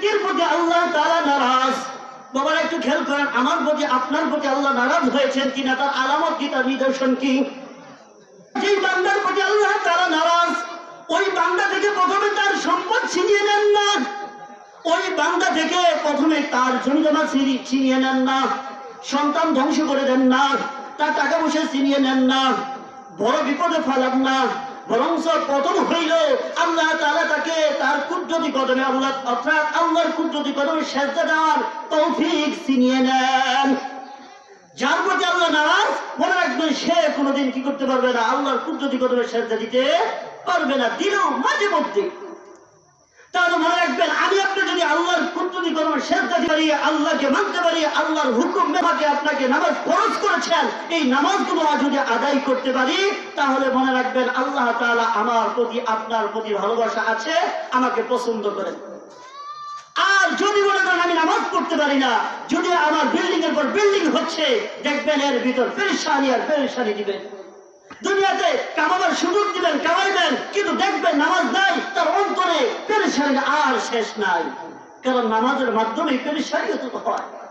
ব্যক্তির প্রতি আল্লাহ তারা নারাজ। বাবার, একটু খেয়াল করেন, আমার প্রতি, আপনার প্রতি আল্লাহ নারাজ হয়েছেন কিনা, তার আলামত কি, তার নিদর্শন কি? যেই বান্দার প্রতি আল্লাহ তারা নারাজ, ওই বান্দা থেকে প্রথমে তার সম্পদ ছিনিয়ে নেন না। ওই বান্দা থেকে প্রথমে তার জমিজমা ছিনি- ছিনিয়ে নেন না। সন্তান ধ্বংস করে দেন না। তার টাকা পয়সা ছিনিয়ে নেন না। বড় বিপদে ফেলান না। বরং প্রথম হইল আল্লাহ তাআলা তাকে তার কুদরতি কদমে আল্লাহ অর্থাৎ আল্লাহর কুদরতি কদমে সেজদা দেওয়ার তৌফিক ছিনিয়ে নেন। মনে রাখবেন সে কোনোদিন কি করতে পারবে না, আল্লাহর কুদ্রতি কদমে সেজদা দিতে পারবে না, দিলেও মাঝে মধ্যে। তাহলে মনে রাখবেন, আমি আপনি যদি আল্লাহর কুদরতি কদমে পারি আল্লাহকে মানতে পারি আল্লাহর হুকুম মেমাকে আপনাকে নামাজ ফরজ করেছেন। এই নামাজগুলো যদি আদায় করতে পারি, তাহলে মনে রাখবেন আল্লাহ আমার প্রতি আপনার প্রতি ভালোবাসা আছে, আমাকে পছন্দ করেন। আর যদি মনে করেন আমি নামাজ পড়তে পারি না, যদি আমার বিল্ডিং এর পর বিল্ডিং হচ্ছে, দেখবেন এর ভিতর পেরেশানি আর পেরেশানি দিবেন। দুনিয়াতে কামাবার সুযোগ দিবেন, কামাইবেন কিন্তু দেখবেন নামাজ নাই তার অন্তরে পেরেশানি আর শেষ নাই। কারণ নামাজের মাধ্যমে এখানে তো হয়।